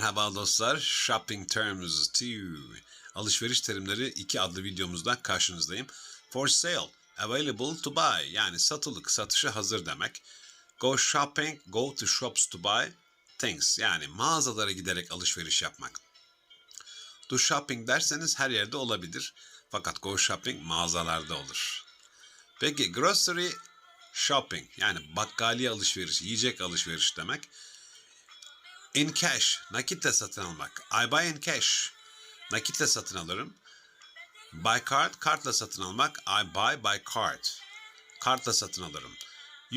Merhaba dostlar. Shopping Terms 2. Alışveriş terimleri 2 adlı videomuzda karşınızdayım. For sale, available to buy yani satılık, satışa hazır demek. Go shopping, go to shops to buy things yani mağazalara giderek alışveriş yapmak. Do shopping derseniz her yerde olabilir. Fakat go shopping mağazalarda olur. Peki grocery shopping yani bakkali alışveriş, yiyecek alışveriş demek. In cash, nakitle satın almak. I buy in cash, nakitle satın alırım. By card, kartla satın almak. I buy by card, kartla satın alırım.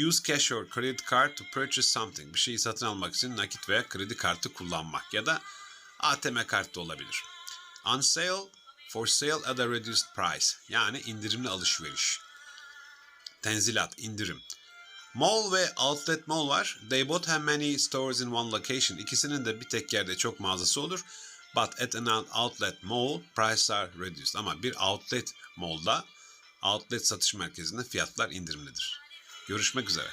Use cash or credit card to purchase something. Bir şeyi satın almak için nakit veya kredi kartı kullanmak ya da ATM kartı olabilir. On sale, for sale at a reduced price. Yani indirimli alışveriş. Tenzilat, indirim. Mall ve outlet mall var. They both have many stores in one location. İkisinin de bir tek yerde çok mağazası olur. But at an outlet mall, prices are reduced. Ama bir outlet mall'da, outlet satış merkezinde fiyatlar indirimlidir. Görüşmek üzere.